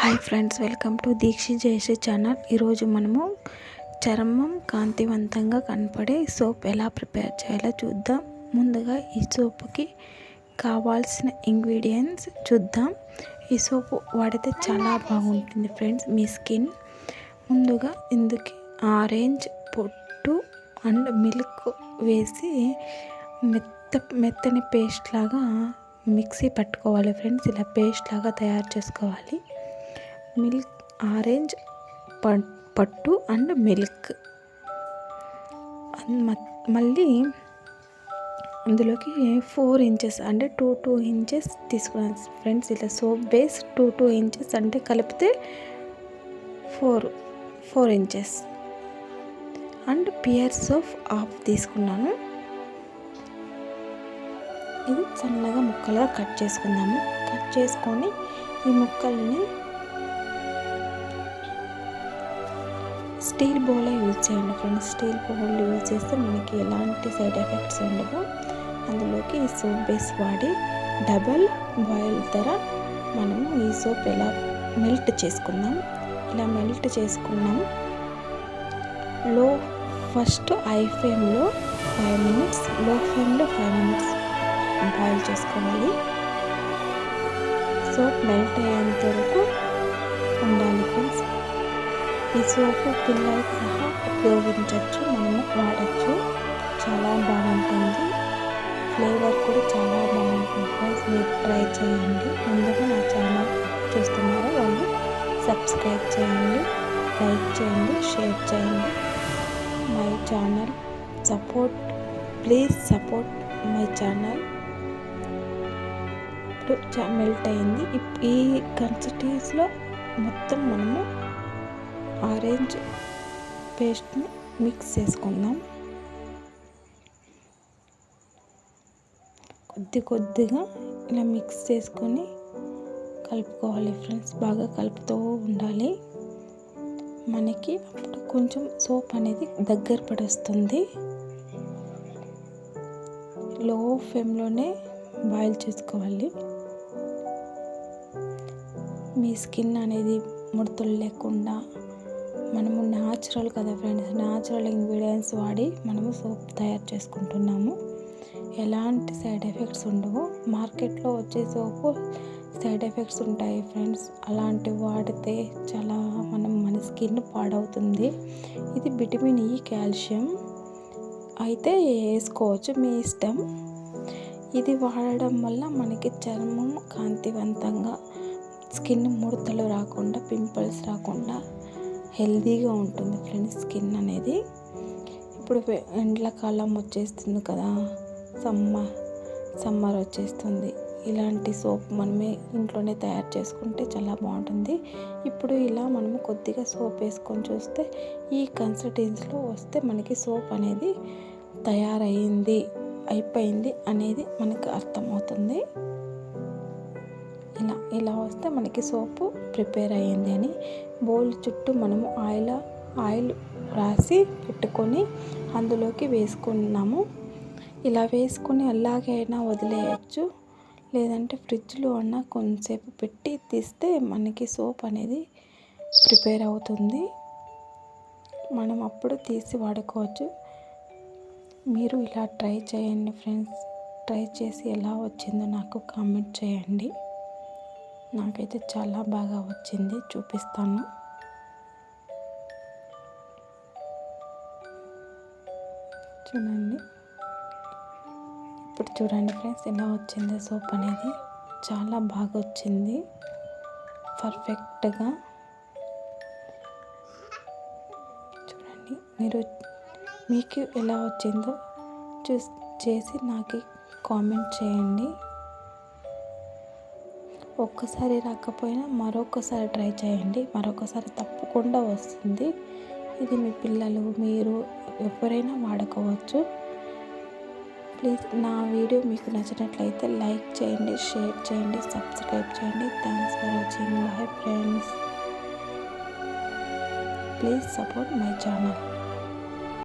Hi friends welcome to Deekshi Jayashree channel. ఈరోజు మనము చర్మం కాంతివంతంగా కనపడే సోప్ ఎలా ప్రిపేర్ చేయాలో చూద్దాం. ముందుగా ఈ సోపుకి కావాల్సిన ఇంగ్రీడియంట్స్ చూద్దాం. ఈ సోపు వాడితే చాలా బాగుంటుంది ఫ్రెండ్స్ మీ స్కిన్. ముందుగా ఇందుకు ఆరెంజ్ పొట్టు అండ్ మిల్క్ వేసి మెత్త మెత్తని పేస్ట్ లాగా మిక్సీ పట్టుకోవాలి ఫ్రెండ్స్ ఇలా పేస్ట్ లాగా తయారు చేసుకోవాలి. మిల్క్ ఆరెంజ్ పట్టు అండ్ మిల్క్. మళ్ళీ అందులోకి ఫోర్ ఇంచెస్ అంటే టూ టూ ఇంచెస్ తీసుకున్నాను ఫ్రెండ్స్. ఇలా soap base two two inches అంటే కలిపితే four four inches. And pear soap half తీసుకున్నాను. ఇది సన్నగా ముక్కలుగా కట్ చేసుకుందాము. కట్ చేసుకొని ఈ ముక్కల్ని స్టీల్ బౌలే యూజ్ చేయండి ఫ్రెండ్స్. స్టీల్ బౌల్ యూజ్ చేస్తే మనకి ఎలాంటి సైడ్ ఎఫెక్ట్స్ ఉండవు అందులోకి ఈ సోప్ బేస్ వాడి డబల్ బాయిల్ ధర మనము ఈ సోప్ ఎలా మెల్ట్ చేసుకుందాం. ఇలా మెల్ట్ చేసుకున్నాం. లో ఫస్ట్ ఐ ఫ్లేమ్లో ఫైవ్ మినిట్స్లో ఫ్లేమ్లో ఫైవ్ మినిట్స్ బాయిల్ చేసుకోవాలి. సోప్ మెల్ట్ అయ్యేంత వరకు ఈ సోపు పిల్లలకి సహా ఉపయోగించవచ్చు మనము వాడచ్చు. చాలా బాగుంటుంది. ఫ్లేవర్ కూడా చాలా బాగుంటుంది. ఫ్రెండ్స్ మీరు ట్రై చేయండి. ముందుగా నా ఛానల్ చూస్తున్నారో వాళ్ళు సబ్స్క్రైబ్ చేయండి లైక్ చేయండి షేర్ చేయండి. My channel support please support my channel. ఇప్పుడు మెల్ట్ అయింది. ఈ కన్సిస్టెన్సీలో మొత్తం మనము ఆరెంజ్ పేస్ట్ని మిక్స్ చేసుకుందాం. కొద్ది కొద్దిగా ఇలా మిక్స్ చేసుకొని కలుపుకోవాలి ఫ్రెండ్స్ బాగా కలుపుతూ ఉండాలి. మనకి అప్పుడు కొంచెం సోప్ అనేది దగ్గర పడొస్తుంది. లో ఫ్లేమ్లోనే బాయిల్ చేసుకోవాలి. మీ స్కిన్ అనేది ముడతలు లేకుండా మనము న్యాచురల్ కదా ఫ్రెండ్స్ న్యాచురల్ ఇంగ్రీడియంట్స్ వాడి మనము సోప్ తయారు చేసుకుంటున్నాము. ఎలాంటి సైడ్ ఎఫెక్ట్స్ ఉండవు. మార్కెట్లో వచ్చే సోపు సైడ్ ఎఫెక్ట్స్ ఉంటాయి ఫ్రెండ్స్ అలాంటివి వాడితే చాలా మనం మన స్కిన్ పాడవుతుంది. ఇది విటమిన్ ఈ కాల్షియం అయితే వేసుకోవచ్చు మీ ఇష్టం. ఇది వాడడం వల్ల మనకి చర్మం కాంతివంతంగా స్కిన్ ముడతలు రాకుండా పింపుల్స్ రాకుండా హెల్తీగా ఉంటుంది ఫ్రెండ్స్ స్కిన్ అనేది. ఇప్పుడు ఎండ్లకాలం వచ్చేస్తుంది కదా సమ్మర్ సమ్మర్ వచ్చేస్తుంది. ఇలాంటి సోప్ మనమే ఇంట్లోనే తయారు చేసుకుంటే చాలా బాగుంటుంది. ఇప్పుడు ఇలా మనము కొద్దిగా సోప్ వేసుకొని చూస్తే ఈ కన్సిస్టెన్సీలో వస్తే మనకి సోప్ అనేది తయారైంది అయిపోయింది అనేది మనకు అర్థమవుతుంది. ఇలా ఇలా వస్తే మనకి సోపు ప్రిపేర్ అయ్యింది అని బౌల్ చుట్టూ మనము ఆయిల్ ఆయిల్ రాసి పెట్టుకొని అందులోకి వేసుకున్నాము. ఇలా వేసుకొని అలాగే అయినా వదిలేయచ్చు. లేదంటే ఫ్రిడ్జ్లో అన్న కొంతసేపు పెట్టి తీస్తే మనకి సోప్ అనేది ప్రిపేర్ అవుతుంది. మనం అప్పుడు తీసి వాడుకోవచ్చు. మీరు ఇలా ట్రై చేయండి ఫ్రెండ్స్. ట్రై చేసి ఎలా వచ్చిందో నాకు కామెంట్ చేయండి. నాకైతే చాలా బాగా వచ్చింది చూపిస్తాను. చూడండి. ఇప్పుడు చూడండి ఫ్రెండ్స్ ఎలా వచ్చింది సోప్ అనేది. చాలా బాగా వచ్చింది. పర్ఫెక్ట్గా. చూడండి మీరు మీకు ఎలా వచ్చిందో చూస్ చేసి నాకు కామెంట్ చేయండి. ఒక్కసారి రాకపోయినా మరొకసారి ట్రై చేయండి. మరొకసారి తప్పకుండా వస్తుంది. ఇది మీ పిల్లలు మీరు ఎవరైనా వాడుకోవచ్చు. ప్లీజ్ నా వీడియో మీకు నచ్చినట్లయితే లైక్ చేయండి షేర్ చేయండి సబ్స్క్రైబ్ చేయండి. Thanks for watching. My friends. Please support my channel.